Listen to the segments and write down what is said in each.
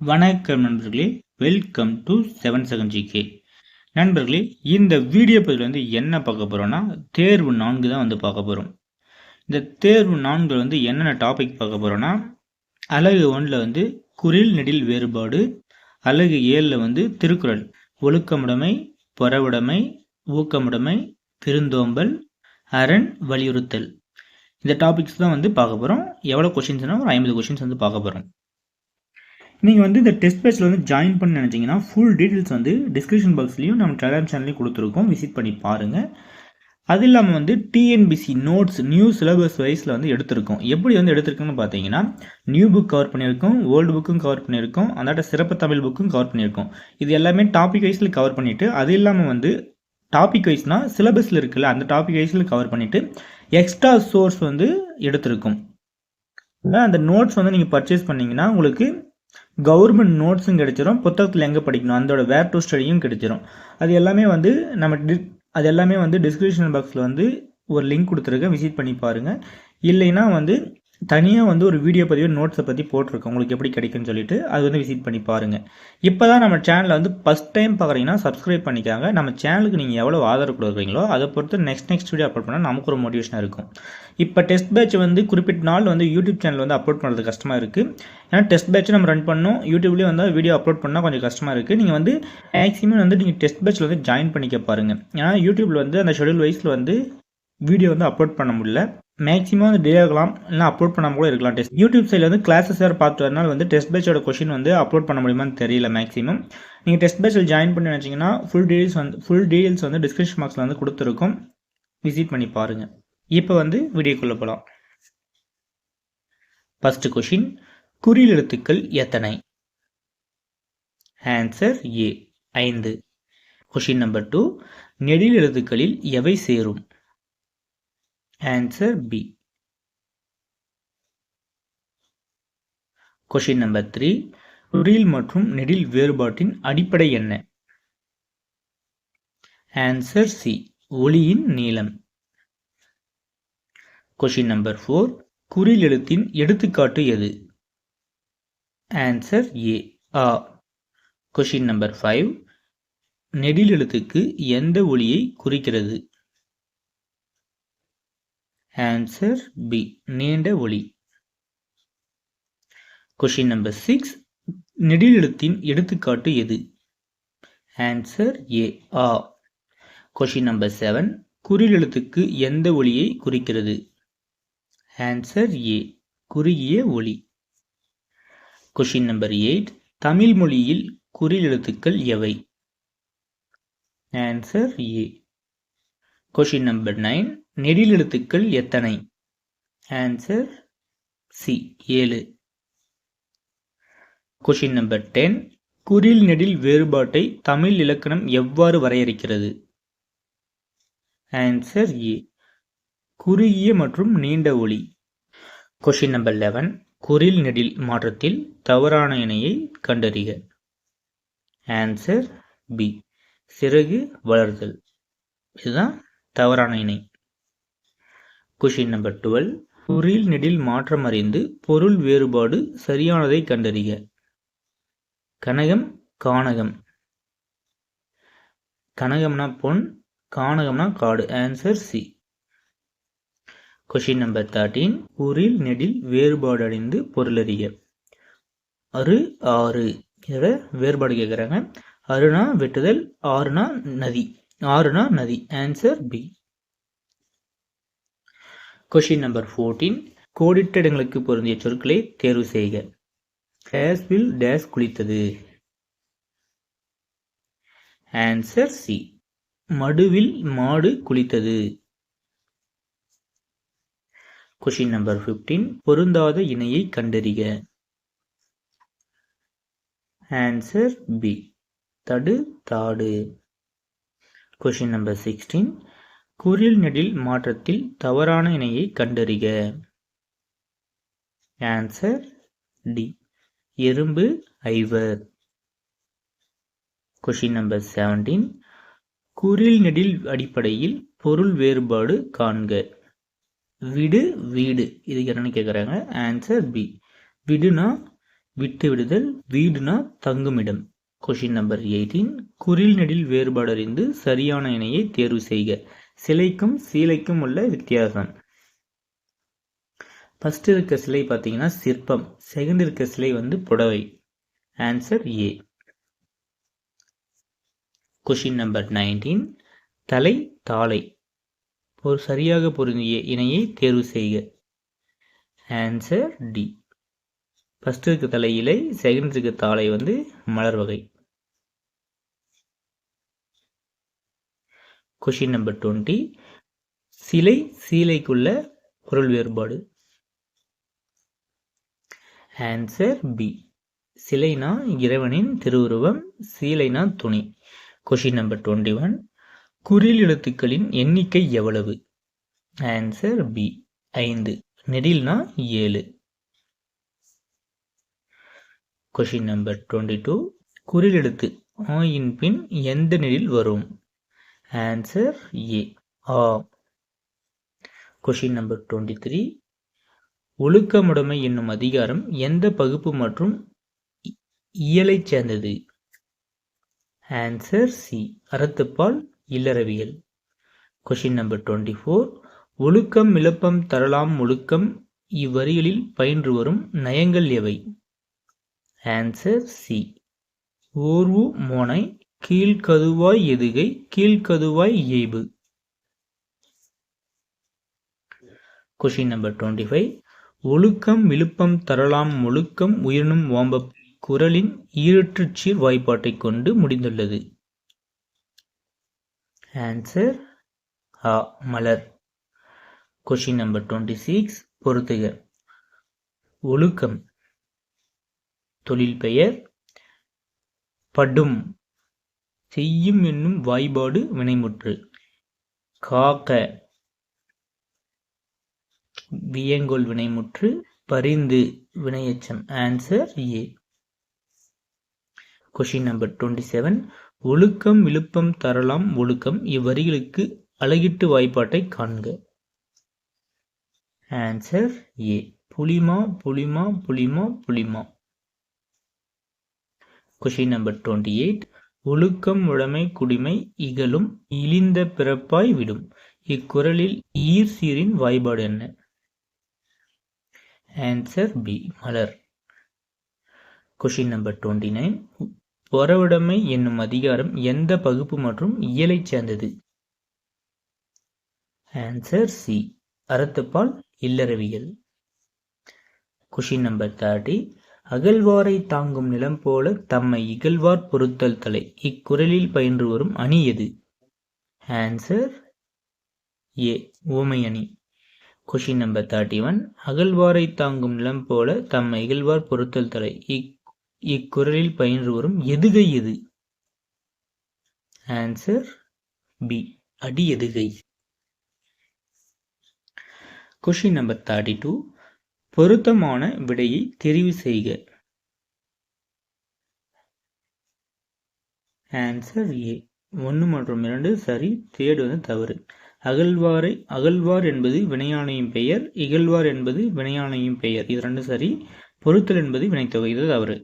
வணக்கம் நண்பர்களே. Welcome to seven second GK நண்பர்களே இந்த வீடியோ பதிவில் வந்து என்ன பார்க்க போகிறோன்னா தேர்வு நான்கு தான் வந்து பார்க்க போகிறோம் இந்த தேர்வு நான்கு வந்து என்னென்ன டாபிக் பார்க்க போகிறோன்னா அழகு ஒன்றில் வந்து குரில் நெடில் வேறுபாடு அழகு ஏழில் வந்து திருக்குறள் ஒழுக்கமுடைமை பொறவுடைமை ஊக்கமுடைமை திருந்தோம்பல் அரண் வலியுறுத்தல். இந்த டாபிக்ஸ் தான் வந்து பார்க்க போகிறோம் எவ்வளோ கொஷின்ஸ்னால் ஒரு ஐம்பது கொஷின்ஸ் வந்து பார்க்க போகிறோம் நீங்கள் வந்து இந்த டெஸ்ட் பேட்சில் வந்து ஜாயின் பண்ண நினச்சிங்கன்னா ஃபுல் டீட்டெயில்ஸ் வந்து டிஸ்கிரிப்ஷன் பாக்ஸ்லேயும் நம்ம டெலிகிராம் சேனல்லையும் கொடுத்துருக்கோம். விசிட் பண்ணி பாருங்கள் அது இல்லாமல் வந்து டிஎன்பிசி நோட்ஸ் நியூ சிலபஸ் வைஸில் வந்து எடுத்திருக்கோம். எப்படி வந்து எடுத்திருக்கோம்னு பார்த்தீங்கன்னா நியூ புக் கவர் பண்ணியிருக்கோம் ஓல்டு புக்கும் கவர் பண்ணியிருக்கோம் அந்தாட்ட சிறப்பு தமிழ் புக்கும் கவர் பண்ணியிருக்கோம். இது எல்லாமே டாபிக் வைஸில் கவர் பண்ணிவிட்டு அது இல்லாமல் வந்து டாபிக் வைஸ்னால் சிலபஸில் இருக்குல்ல அந்த டாபிக் வைஸில் கவர் பண்ணிவிட்டு எக்ஸ்ட்ரா சோர்ஸ் வந்து எடுத்திருக்கோம். அந்த நோட்ஸ் வந்து நீங்கள் பர்ச்சேஸ் பண்ணிங்கன்னா உங்களுக்கு கவர்மெண்ட் நோட்ஸும் கிடைச்சிரும் புத்தகத்தில் எங்கே படிக்கணும் அதோட வேர் டு ஸ்டடியும் கிடைச்சிரும். அது எல்லாமே வந்து நம்ம டி அது எல்லாமே வந்து டிஸ்கிரிப்ஷன் பாக்ஸில் வந்து ஒரு லிங்க் கொடுத்துருக்கேன் விசிட் பண்ணி பாருங்கள் இல்லைன்னா வந்து தனியாக வந்து ஒரு வீடியோ பதிவு நோட்ஸை பற்றி போட்டிருக்கோம். உங்களுக்கு எப்படி கிடைக்குன்னு சொல்லிட்டு அது வந்து விசிட் பண்ணி பாருங்கள் இப்போ தான் நம்ம சேனலை வந்து ஃபஸ்ட் டைம் பார்க்குறீங்கன்னா சப்ஸ்கிரைப் பண்ணிக்காங்க. நம்ம சேனலுக்கு நீங்கள் எவ்வளோ ஆதரவு கொடுக்குறீங்களோ அதை பொறுத்து நெக்ஸ்ட் நெக்ஸ்ட் வீடியோ அப்லோட் பண்ணால் நமக்கு ஒரு மோட்டிவேஷனாக இருக்கும். இப்போ டெஸ்ட் பேட்ச் வந்து குறிப்பிட்ட நாள் வந்து யூடியூப் சேனல் வந்து அப்லோட் பண்ணுறது கஷ்டமாக இருக்குது ஏன்னா டெஸ்ட் பேட்ச் நம்ம ரன் பண்ணோம் யூடியூப்லேயே வந்து வீடியோ அப்லோட் பண்ணால் கொஞ்சம் கஷ்டமாக இருக்குது நீங்கள் வந்து மேக்ஸிமம் வந்து நீங்கள் டெஸ்ட் பேட்ச்சில் வந்து ஜாயின் பண்ணிக்க பாருங்கள் ஏன்னா யூடியூப்பில் வந்து அந்த ஷெடியூல் வைஸில் வந்து வீடியோ வந்து அப்லோட் பண்ண முடியல. மேக்ஸிமம் வந்து டிலே ஆகலாம் இல்லை அப்லோட் பண்ணாமல் கூட இருக்கலாம் டெஸ்ட் யூடியூப் சைடில் வந்து கிளாஸஸ் வேறு பார்த்து வரனால வந்து டெஸ்ட் பேட்சோட கொஷின் வந்து அப்லோட் பண்ண முடியுமான்னு தெரியல மேக்ஸிமம் நீங்கள் டெஸ்ட் பேட்சில் ஜாயின் பண்ணி நினச்சிங்கன்னா ஃபுல் டீடைல்ஸ் வந்து ஃபுல் டீடைல்ஸ் வந்து டிஸ்கிரிப்ஷன் பாக்ஸில் வந்து கொடுத்துருக்கோம். விசிட் பண்ணி பாருங்கள் இப்போ வந்து வீடியோக்குள்ளே போகலாம் ஃபஸ்ட்டு கொஷின் குறியில் எழுத்துக்கள் எத்தனை? ஆன்சர் ஏ ஐந்து. கொஷின் நம்பர் டூ நெடில் எழுத்துக்களில் எவை சேரும்? Answer B. Question number three குறில் மற்றும் நெடில் வேறுபாட்டின் அடிப்படை என்ன? ஆன்சர் சி ஒளியின் நீளம். கொஷின் நம்பர் ஃபோர் குறில் எழுத்தின் எடுத்துக்காட்டு எது? ஆன்சர் ஏ ஆ. கொஷின் நம்பர் ஃபைவ் நெடில் எழுத்துக்கு எந்த ஒளியை குறிக்கிறது? ஆன்சர் பி நீண்ட ஒளி. கொஷின் நம்பர் சிக்ஸ் நெடிலெழுத்தின் எடுத்துக்காட்டு எது? ஆன்சர் ஏ ஆ. கொஷின் நம்பர் செவன் குறிலெழுத்துக்கு எந்த ஒளியை குறிக்கிறது? ஆன்சர் ஏ குறுகிய ஒளி. கொஷின் நம்பர் எயிட் தமிழ் மொழியில் குறிலெழுத்துக்கள் எவை? Answer A question number nine நெடிலெழுத்துக்கள் எத்தனை? ஆன்சர் சி ஏழு. கொஷின் நம்பர் டென் குறில் நெடில் வேறுபாட்டை தமிழ் இலக்கணம் எவ்வாறு வரையறுக்கிறது? ஆன்சர் ஏ குறுகிய மற்றும் நீண்ட ஒளி. கொஷின் நம்பர் லெவன் குறில் நெடில் மாற்றத்தில் தவறான இணையை கண்டறிக. ஆன்சர் பி சிறகு வளர்தல். இதுதான் தவறான இணை. கொஷின் நம்பர் டுவெல் குறில் நெடில் மாற்றம் அறிந்து பொருள் வேறுபாடு சரியானதை கண்டறிக. கனகம் கானகம். கனகம்னா பொன் கானகம்னா காடு. Answer C question number thirteen உரில் நெடில் வேறுபாடு அடைந்து பொருளறிய. அரு ஆறு. இதோட வேறுபாடு கேட்குறாங்க அருணா வெட்டுதல் ஆறுனா நதி. ஆறுனா நதி. Answer B question number fourteen கோடிட்ட இடங்களுக்கு பொருந்திய சொற்களை தேர்வு செய்க. டேஸ்வில் டேஸ் குளித்தது. ஆன்சர் சி மடுவில் மாடு குளித்தது. கொஷின் நம்பர் ஃபிஃப்டீன் பொருந்தாத இணையை கண்டறிக. ஆன்சர் பி தடு தாடு. கொஷின் நம்பர் சிக்ஸ்டீன் குரில் நெடில் மாற்றத்தில் தவறான இணையை கண்டறிக. ஆன்சர் டி எறும்பு ஐவர். கொஷின் நம்பர் செவன்டீன் குரில் நெடில் அடிப்படையில் பொருள் வேறுபாடு காண்க. விடு வீடு. இது என்னன்னு கேட்குறாங்க ஆன்சர் பி விடுனா விட்டு விடுதல் வீடுனா தங்குமிடம். கொஷின் நம்பர் எயிட்டீன் குரில் நெடில் வேறுபாடு அறிந்து சரியான இணையை தேர்வு செய்க. சிலைக்கும் சீலைக்கும் உள்ள வித்தியாசம். ஃபர்ஸ்ட் இருக்க சிலை பார்த்தீங்கன்னா சிற்பம். செகண்ட் இருக்க சிலை வந்து புடவை. Answer A question number nineteen தலை தாளை. ஒரு சரியாக பொருந்திய இணையை தேர்வு செய்க. ஆன்சர் டி ஃபர்ஸ்ட் இருக்க தலை இலை செகண்ட் இருக்க தாளை வந்து மலர் வகை. கொஷின் நம்பர் டுவெண்ட்டி சிலை சீலைக்குள்ள பொருள் வேறுபாடு. ஆன்சர் பி சிலைனா இறைவனின் திருவுருவம் சீலைனா துணி. கொஷின் நம்பர் டுவெண்ட்டி ஒன் குறில் எழுத்துக்களின் எண்ணிக்கை எவ்வளவு? ஆன்சர் பி ஐந்து. நெடில்னா ஏழு. கொஷின் நம்பர் டுவெண்ட்டி டூ குறில் எழுத்து ஆயின் பின் எந்த நெடில் வரும்? ஆன்சர் ஏ ஆ கொஷின் நம்பர் டுவெண்ட்டி த்ரீ ஒழுக்கமுடைமை என்னும் அதிகாரம் எந்த பகுப்பு மற்றும் இயலைச் சேர்ந்தது? ஆன்சர் சி அறத்துப்பால் இல்லறவியல். கொஷின் நம்பர் டுவெண்ட்டி ஃபோர் ஒழுக்கம் விளப்பம் தரலாம் ஒழுக்கம் இவ்வரிகளில் பயின்று வரும் நயங்கள் எவை? ஆன்சர் சி ஓர்வு மோனை கீழ்கதுவாய் எதுகை கீழ்கதுவாய் இயைபு. கொஷின் நம்பர் டுவெண்ட்டி ஃபைவ் ஒழுக்கம் விழுப்பம் தரலாம் ஒழுக்கம் உயிரினும் ஓம்ப குரலின் ஈரற்றுச்சீர் வாய்ப்பாட்டை கொண்டு முடிந்துள்ளது. ஆன்சர் ஆ மலர். கொஷின் நம்பர் டுவெண்ட்டி சிக்ஸ் பொருத்துக ஒழுக்கம். தொழில் பெயர் படும். செய்யும் என்னும் வாய்பாடு வினைமுற்று. காக்க வியங்கோல் வினைமுற்று பரிந்து வினையச்சம். Answer A question number twenty seven ஒழுக்கம் விழுப்பம் தரலாம் ஒழுக்கம் இவ்வரிகளுக்கு அழகிட்டு வாய்ப்பாட்டை காண்க. ஆன்சர் ஏ புலிமா புலிமா புலிமா புலிமா. கொஷின் நம்பர் டுவெண்ட்டி எயிட் ஒழுக்கம் உடைமை குடிமை இகழும் இழிந்த பிறப்பாய் விடும். இக்குறளில் ஈர் சீரின் வாய்பாடு என்ன? ஆன்சர் பி மலர். கொஷின் நம்பர் டுவெண்ட்டி நைன் பொறவுடைமை என்னும் அதிகாரம் எந்த பகுப்பு மற்றும் இயலை சேர்ந்தது? ஆன்சர் சி அறத்துப்பால் இல்லறவியல். கொஷின் நம்பர் தேர்ட்டி அகழ்வாரை தாங்கும் நிலம் போல தம்மை இகழ்வார் பொருத்தல் தலை. இக்குறளில் பயின்று வரும் அணி எது? ஆன்சர் ஏ ஓமை அணி கொஷின் நம்பர் தேர்ட்டி ஒன் அகழ்வாரை தாங்கும் நிலம் போல தம்மை இகழ்வார் பொருத்தல் தலை. இக் இக்குறளில் பயின்று வரும் எதுகை எது? ஆன்சர் பி அடி எதுகை. கொஷின் நம்பர் தேர்ட்டி டூ பொருத்தமான விடையை தெரிவு செய்க. ஆன்சர் ஏ ஒன்று மற்றும் இரண்டு சரி தேடு வந்து தவறு. அகழ்வாரை அகழ்வார் என்பது வினையானையும் பெயர் இகழ்வார் என்பது வினையானையும் பெயர். இது ரெண்டு சரி பொருத்தல் என்பது வினைத்தொகை இது தவறு.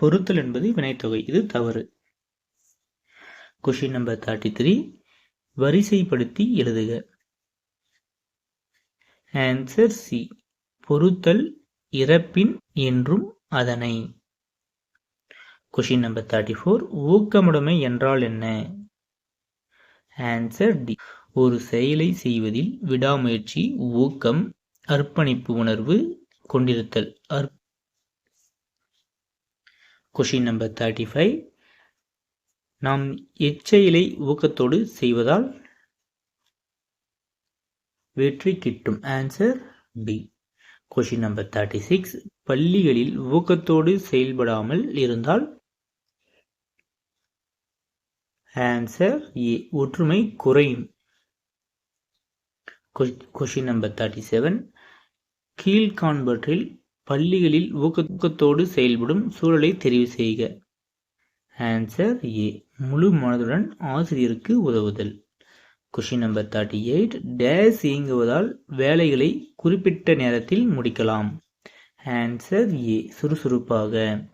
பொருத்தல் என்பது வினைத்தொகை இது தவறு. கொஷின் நம்பர் தேர்ட்டி த்ரீ வரிசைப்படுத்தி எழுதுக. ஆன்சர் சி பொறுத்தல் இறப்பின் என்றும் அதனை. கொஷின் நம்பர் தேர்ட்டி ஃபோர் ஊக்கமுடைமை என்றால் என்ன? ஆன்சர் டி ஒரு செயலை செய்வதில் விடாமுயற்சி ஊக்கம் அர்ப்பணிப்பு உணர்வு கொண்டிருத்தல். அர் கொஷின் நம்பர் தேர்ட்டி ஃபைவ் நாம் எச்செயலை ஊக்கத்தோடு செய்வதால் வெற்றி கிட்டும். Answer B question number thirty six பள்ளிகளில் ஊக்கத்தோடு செயல்படாமல் இருந்தால் ஆன்சர் ஏ ஒற்றுமை குறையும். கொஷின் நம்பர் தேர்ட்டி செவன் கீழ்காண்பற்றில் பள்ளிகளில் ஊக்கத்தோடு செயல்படும் சூழலை தெரிவு செய்க. ஆன்சர் ஏ முழு மனதுடன் ஆசிரியருக்கு உதவுதல். கொஷின் நம்பர் தேர்ட்டி எயிட் டேஸ் இயங்குவதால் வேலைகளை குறிப்பிட்ட நேரத்தில் முடிக்கலாம். ஆன்சர் ஏ சுறுசுறுப்பாக.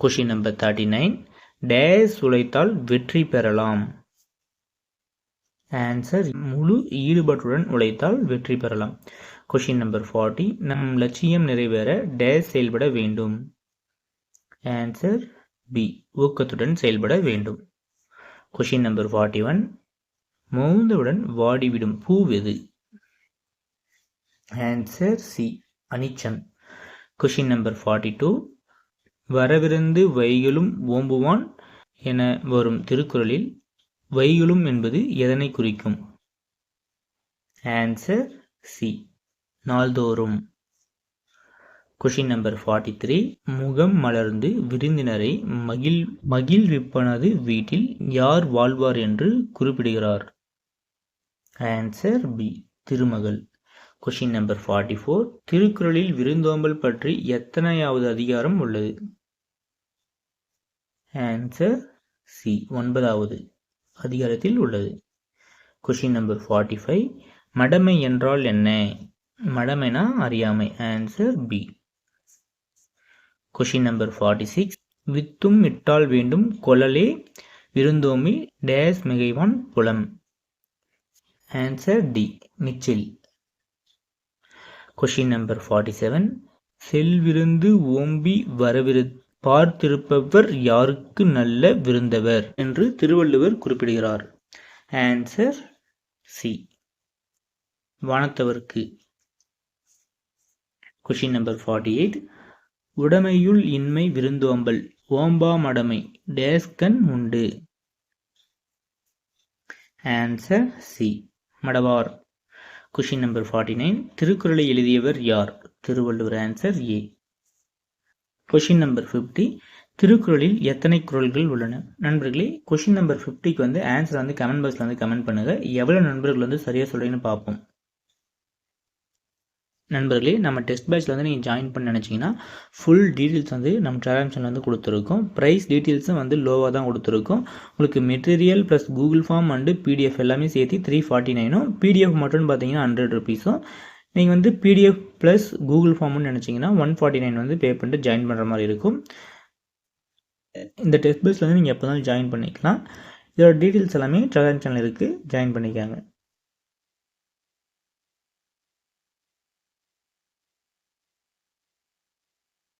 கொஷின் நம்பர் தேர்ட்டி நைன் டேஸ் உழைத்தால் வெற்றி பெறலாம். ஆன்சர் முழு ஈடுபாட்டுடன் உழைத்தால் வெற்றி பெறலாம். கொஷின் நம்பர் ஃபார்ட்டி நம் லட்சியம் நிறைவேற டேஸ் செயல்பட வேண்டும். ஆன்சர் பி ஊக்கத்துடன் செயல்பட வேண்டும். கொஷின் நம்பர் ஃபார்ட்டி ஒன் மௌந்தவுடன் வாடிவிடும் பூவெது ஆன்சர் சி அனிச்சம். கொஷின் நம்பர் ஃபார்ட்டி டூ வரவிருந்து வைகளும் ஓம்புவான் என வரும் திருக்குறளில் வைகளும் என்பது எதனை குறிக்கும்? ஆன்சர் சி நாள்தோறும். கொஷின் நம்பர் ஃபார்ட்டி த்ரீ முகம் மலர்ந்து விருந்தினரை மகிழ் மகிழ்விப்பனது வீட்டில் யார் வாழ்வார் என்று குறிப்பிடுகிறார்? ஆன்சர் பி திருமகள். கொஷின் நம்பர் ஃபார்ட்டி ஃபோர் திருக்குறளில் விருந்தோம்பல் பற்றி எத்தனையாவது அதிகாரம் உள்ளது? ஆன்சர் சி ஒன்பதாவது அதிகாரத்தில் உள்ளது. கொஷின் நம்பர் ஃபார்ட்டி ஃபைவ் மடமை என்றால் என்ன? மடமைனா அறியாமை. Answer B question number forty six வித்தும் இட்டால் வேண்டும் கொழலே விருந்தோமி டேஸ் மிகைவான் புலம். ஆன்சர் டி மிச்சில் கொஷின் நம்பர் ஃபார்ட்டி செவன் செல்விருந்து ஓம்பி வரவிரு பார்த்திருப்பவர் யாருக்கு நல்ல விருந்தவர் என்று திருவள்ளுவர் குறிப்பிடுகிறார். ஆன்சர் சி வானத்தவருக்கு. கொஷின் நம்பர் ஃபார்ட்டி எயிட் உடமையுள் இன்மை விருந்தோம்பல் ஓம்பா மடமை டேஸ்கன் உண்டு. ஆன்சர் சி மடவார். கொஷின் நம்பர் ஃபார்ட்டி நைன் திருக்குறளை எழுதியவர் யார்? Thiruvalluvar answer A question number fifty திருக்குறளில் எத்தனை குரல்கள் உள்ளன? நண்பர்களே கொஷின் நம்பர் ஃபிஃப்டிக்கு வந்து ஆன்சர் வந்து கமெண்ட் பாக்ஸில் வந்து கமெண்ட் பண்ணுங்கள் எவ்வளோ நண்பர்கள் வந்து சரியாக சொல்கிறீங்கன்னு பார்ப்போம். நண்பர்களே நம்ம டெஸ்ட் பேட்சில் வந்து நீங்கள் ஜாயின் பண்ண நினச்சிங்கன்னா ஃபுல் டீட்டெயில்ஸ் வந்து நம்ம ட்ரான்சாக்ஷன் வந்து கொடுத்துருக்கோம். ப்ரைஸ் டீட்டெயில்ஸும் வந்து லோவாக தான் கொடுத்துருக்கோம். உங்களுக்கு material plus Google form and PDF எல்லாமே சேர்த்து த்ரீ ஃபார்ட்டி நைனும் பிடிஎஃப் மட்டும் பார்த்தீங்கன்னா ஹண்ட்ரட் ருபீஸும் நீங்கள் வந்து பிடிஎஃப் ப்ளஸ் கூகுள் ஃபார்ம்னு நினச்சிங்கன்னா ஒன் ஃபார்ட்டி நைன் வந்து பே பண்ணிட்டு ஜாயின் பண்ணுற மாதிரி இருக்கும். இந்த டெஸ்ட் பேஸில் வந்து நீங்கள் எப்போ தான் ஜாயின் பண்ணிக்கலாம். இதோட டீட்டெயில்ஸ் எல்லாமே ட்ரான்சாக்ஷனில் இருக்குது ஜாயின் பண்ணிக்காங்க.